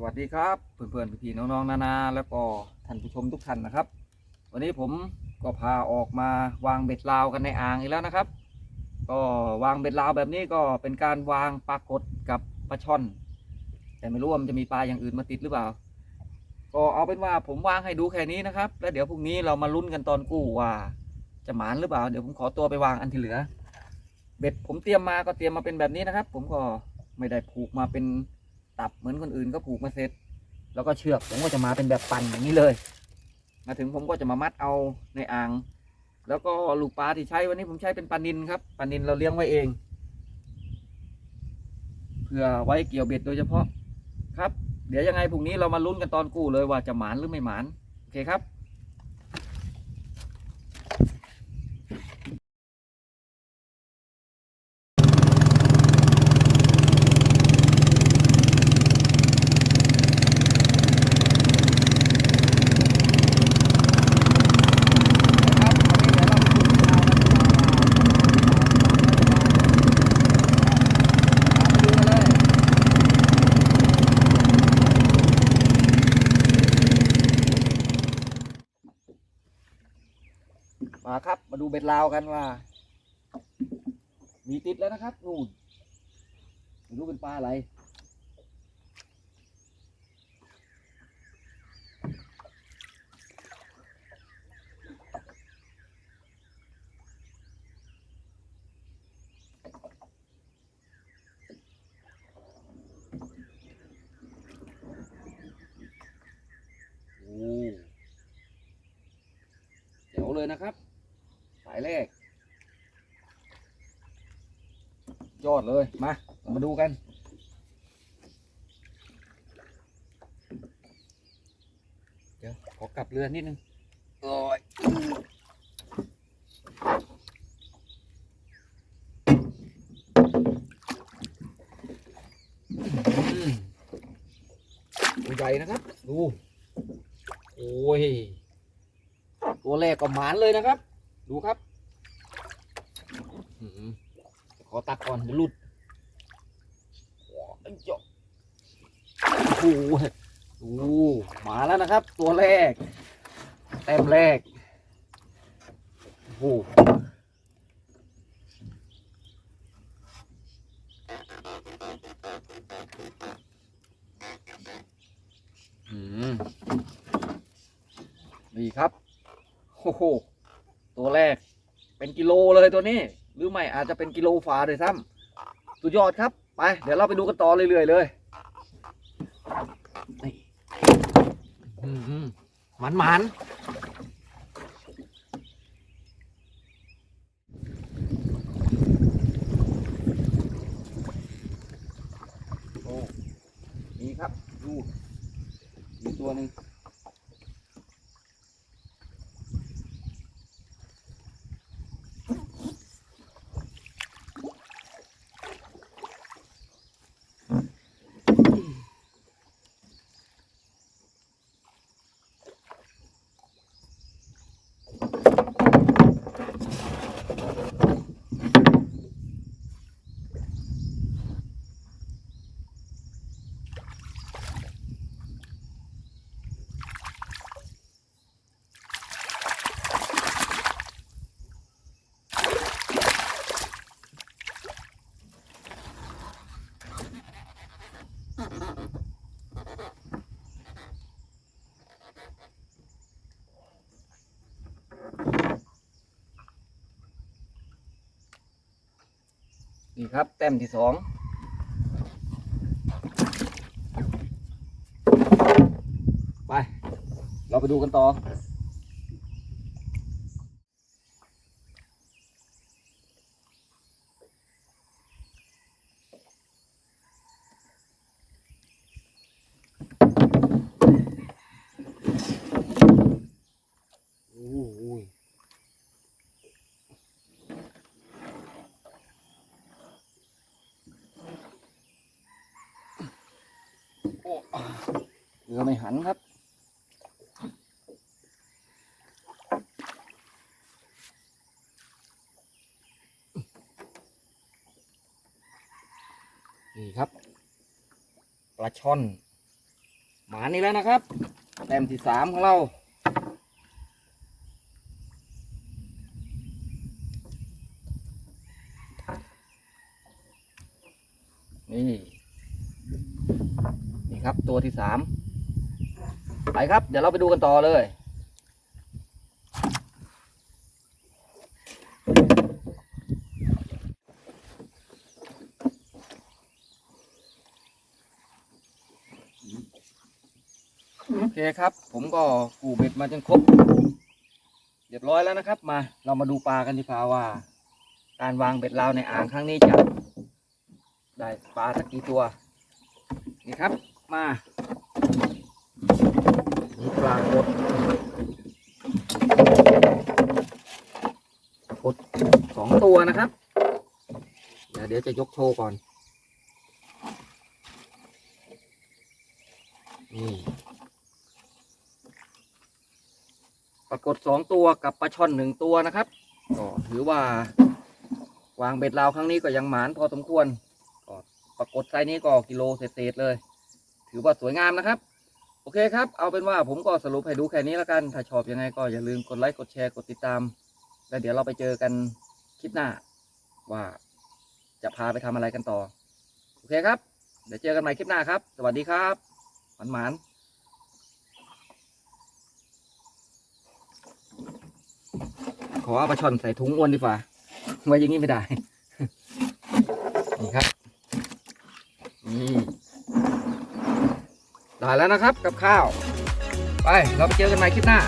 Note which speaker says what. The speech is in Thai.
Speaker 1: สวัสดีครับเพื่อนๆพี่ๆน้องๆนานาแล้วก็ท่านผู้ชมทุกท่านนะครับ วันนี้ผมก็พาออกมาวางเบ็ดลาวกันในอ่างอีกแล้วนะครับ ก็วางเบ็ดลาวแบบนี้ก็เป็นการวางปลากดกับปลาช่อน แต่ไม่รู้ว่ามันจะมีปลาอย่างอื่นมาติดหรือเปล่า ก็เอาเป็นว่าผมวางให้ดูแค่นี้นะครับ แล้วเดี๋ยวพรุ่งนี้เรามาลุ้นกันตอนกู้ว่า จะหมานหรือเปล่า เดี๋ยวผมขอตัวไปวางอันที่เหลือ เบ็ดผมเตรียมมาก็เตรียมมาเป็นแบบนี้นะครับ ผมก็ไม่ได้ผูกมาเป็น ตับเหมือนคนอื่นก็ผูกมาเสร็จ แล้วก็เชือกผมก็จะมาเป็นแบบปั่นอย่างนี้เลย มาถึงผมก็จะมามัดเอาในอ่าง แล้วก็ลูกปลาที่ใช้วันนี้ผมใช้เป็นปลานินครับปลานินเราเลี้ยงไว้เองเพื่อไว้เกี่ยวเบ็ดโดยเฉพาะครับ เดี๋ยวยังไงพรุ่งนี้เรามาลุ้นกันตอนกู้เลยว่าจะหมานหรือไม่หมานโอเคครับ ครับวันนี้เดี๋ยวเราไปดูเวลากันดีกว่ามาดูกันเลย มาครับ มาดูเบ็ดลาวกันว่า มีติดแล้วนะครับนู่นไม่รู้เป็นปลาอะไรโอ้เดี๋ยวเลยนะครับายแรก ยอดเลยมาเรามาดูกันเดี๋ยวขอกลับเรือนิดนึงโอ้ยอืมตัวใหญ่นะครับ ดู โอ้ย ตัวแรกก็หมานเลยนะครับ ดูครับอื้อหือ ขอตักก่อนเดี๋ยวหลุดว้าวเจาะโอ้โหโอ้มาแล้วนะครับ ตัวแรก แต้มแรก โอ้โหอืมนี่ครับ โอ้โห ตัวแรก เป็นกิโลเลยตัวนี้ หรือไม่อาจจะเป็นกิโลฝาเลยซ้ำสุดยอดครับ ไป เดี๋ยวเราไปดูกันต่อเรื่อยๆเลยนี่อืมๆหมันหมันๆโอ้นี่ครับ ดูมีตัวหนึ่ง ครับ แต้มที่สองไป เราไปดูกันต่อ โอ้โหโอ้ เรือไม่หันครับ นี่ครับ ปลาช่อน หมานี่แล้วนะครับแต้มที่สามของเรา นี่ นี่ครับ ตัวที่สามไปครับ เดี๋ยวเราไปดูกันต่อเลย โอเคครับ ผมก็กูเบ็ดมาจนครบ เรียบร้อยแล้วนะครับ มาเรามาดูปลากันดีกว่าว่า การวางเบ็ดลาในอ่างครั้งนี้จะได้ปลาสักกี่ตัว นี่ครับ มานี่ปลากดกดสองตัวนะครับ เดี๋ยวเดี๋ยวจะยกโชว์ก่อน นี่ปรากฏสองตัวกับปลาช่อนหนึ่งตัวนะครับ ก็ถือว่าวางเบ็ดลาวครั้งนี้ก็ยังหมานพอสมควรก็ปรากฏไซส์นี้ก็กิโลเศษๆเลย ถือว่าสวยงามนะครับ โอเคครับ เอาเป็นว่าผมก็สรุปให้ดูแค่นี้แล้วกัน ถ้าชอบยังไงก็อย่าลืมกดไลค์ กดแชร์ กดติดตาม แล้วเดี๋ยวเราไปเจอกันคลิปหน้า ว่าจะพาไปทำอะไรกันต่อ โอเคครับ เดี๋ยวเจอกันใหม่คลิปหน้าครับ สวัสดีครับหวานหมานขอเอาปลาช่อนใส่ถุงอ้วนดีกว่าไว้อย่างนี้ไม่ได้ นี่ครับ ได้แล้วนะครับกับข้าว ไปเราไปเจอกันใหม่คลิปหน้า